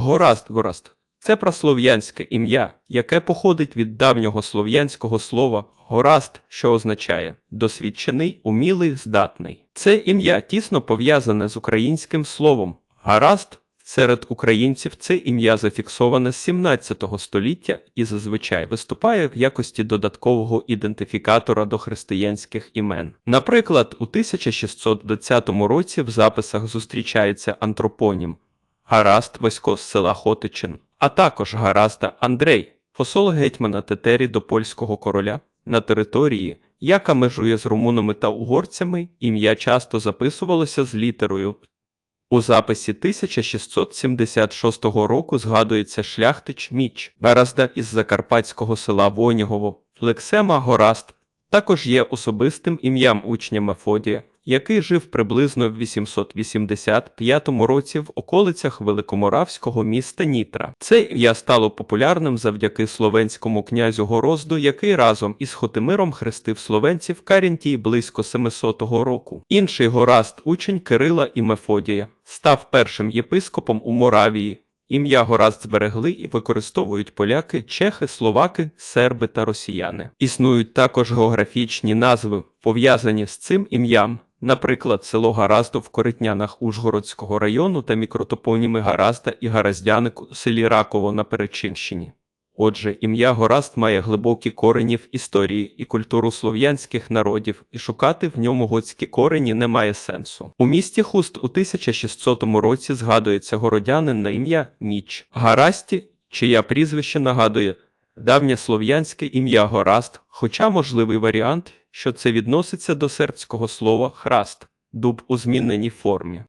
Гораст, Гораст. Це праслов'янське ім'я, яке походить від давнього слов'янського слова гораст, що означає досвідчений, умілий, здатний. Це ім'я тісно пов'язане з українським словом гаразд. Серед українців це ім'я зафіксоване з 17 століття і зазвичай виступає в якості додаткового ідентифікатора до християнських імен. Наприклад, у 1620 році в записах зустрічається антропонім Гаразд Васько з села Хотичин, а також Гаразда Андрей, посол гетьмана Тетері до польського короля на території, яка межує з румунами та угорцями, ім'я часто записувалося з літерою. У записі 1676 року згадується шляхтич Міч, Гаразда із закарпатського села Вонігово, Лексема Гораст, також є особистим ім'ям учня Мефодія, який жив приблизно в 885 році в околицях великоморавського міста Нітра. Це ім'я стало популярним завдяки словенському князю Горозду, який разом із Хотимиром хрестив словенців Карінтії близько 700 року. Інший Гораст, учень Кирила і Мефодія, став першим єпископом у Моравії. Ім'я Гораст зберегли і використовують поляки, чехи, словаки, серби та росіяни. Існують також географічні назви, пов'язані з цим ім'ям, наприклад, село Гараздо в Коритнянах Ужгородського району та мікротопоніми Гаразда і Гараздяник у селі Раково на Перечинщині. Отже, ім'я Гораст має глибокі корені в історії і культуру слов'янських народів, і шукати в ньому готські корені немає сенсу. У місті Хуст у 1600 році згадується городянин на ім'я Ніч Гарасті, чия прізвище нагадує давнє слов'янське ім'я Гораст, хоча можливий варіант, що це відноситься до сербського слова храст, дуб у зміненій формі.